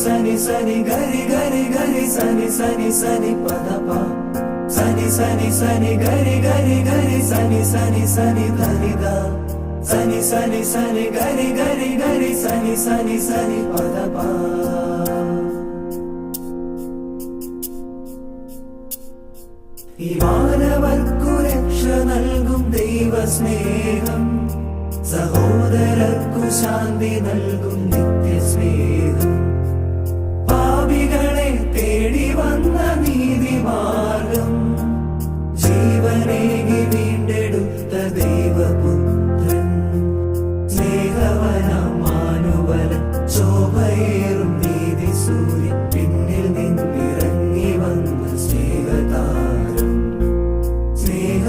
சனி சனி கரி கரி கரி சனி சனி சனி பதபா சனி சனி சனி கரி கரி கரி சனி சனி சனி தனிதா சனி சனி சனி கரி கரி கரி சனி சனி சனி பதபா ഇവാനവർക്കു രക്ഷ നൽകും ദൈവസ്നേഹം സഹോദരർക്കു ശാന്തി നൽകും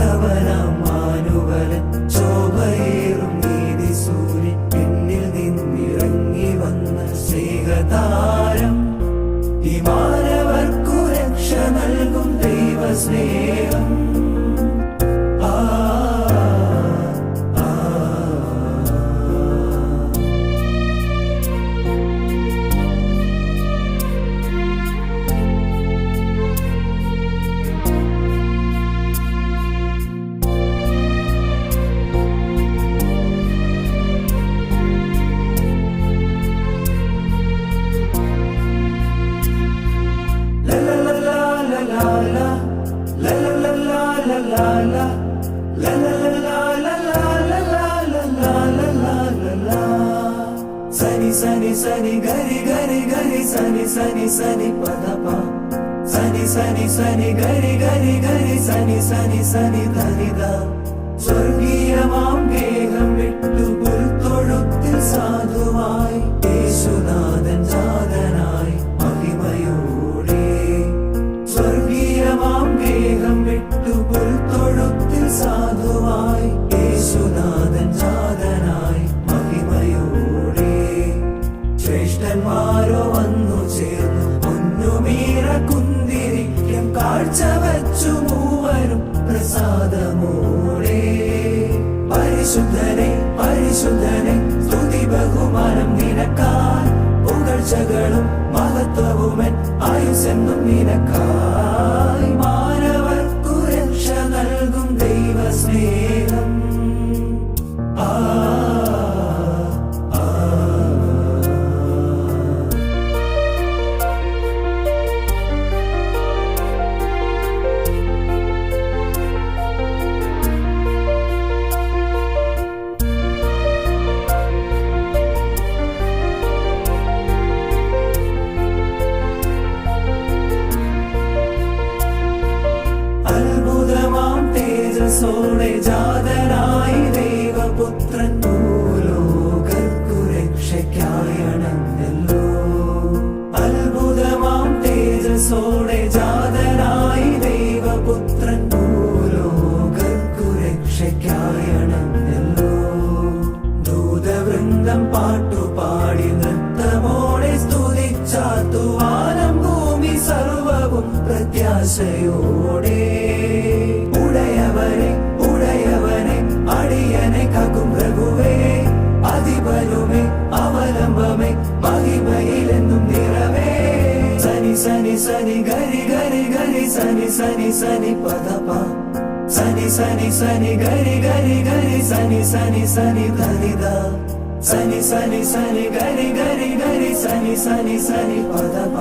സ്നേഹവനം മാനുവലൻ ശോഭയേറും നീതി സൂര്യൻ പിന്നിൽ നിന്നിറങ്ങി വന്ന സ്നേഹതാരം. ഈ രക്ഷ നൽകും ദൈവസ്നേഹം. సని సని గరి గరి గరి సని సని సని పదప. సని సని సని గరి గరి గరి సని సని సని ధనిదా. വച്ചു മൂവരും പ്രസാദമോടെ പരിശുദ്ധനെ പരിശുദ്ധനെ സ്തുതി ബഹുമാനം നിനക്കാൻ പുകഴ്ചകളും മഹത്വവുമൻ ആയുസെന്നും നിനക്കായി മാനവർക്കു തേജസ്സോടെ ജാതനായി ദൈവപുത്രൻ ഭൂലോകർക്കു രക്ഷയ്ക്കായി അണഞ്ഞല്ലോ അത്ഭുതമാം തേജസ്സോടെ ജാതനായി ദൈവപുത്രൻ ഭൂലോകർക്കു രക്ഷയ്ക്കായി അണഞ്ഞല്ലോ ദൂതവൃന്ദം പാട്ടുപാടി നൃത്തമോടെ സ്തുതിച്ചാത്തുവാനം ഭൂമി സർവവും പ്രത്യാശയോടെ సని గరి గరి గరి సని సని సని పదప సని సని సని గరి గరి గరి సని సని సని ధనిద సని సని సని గరి గరి గరి సని సని సని పదప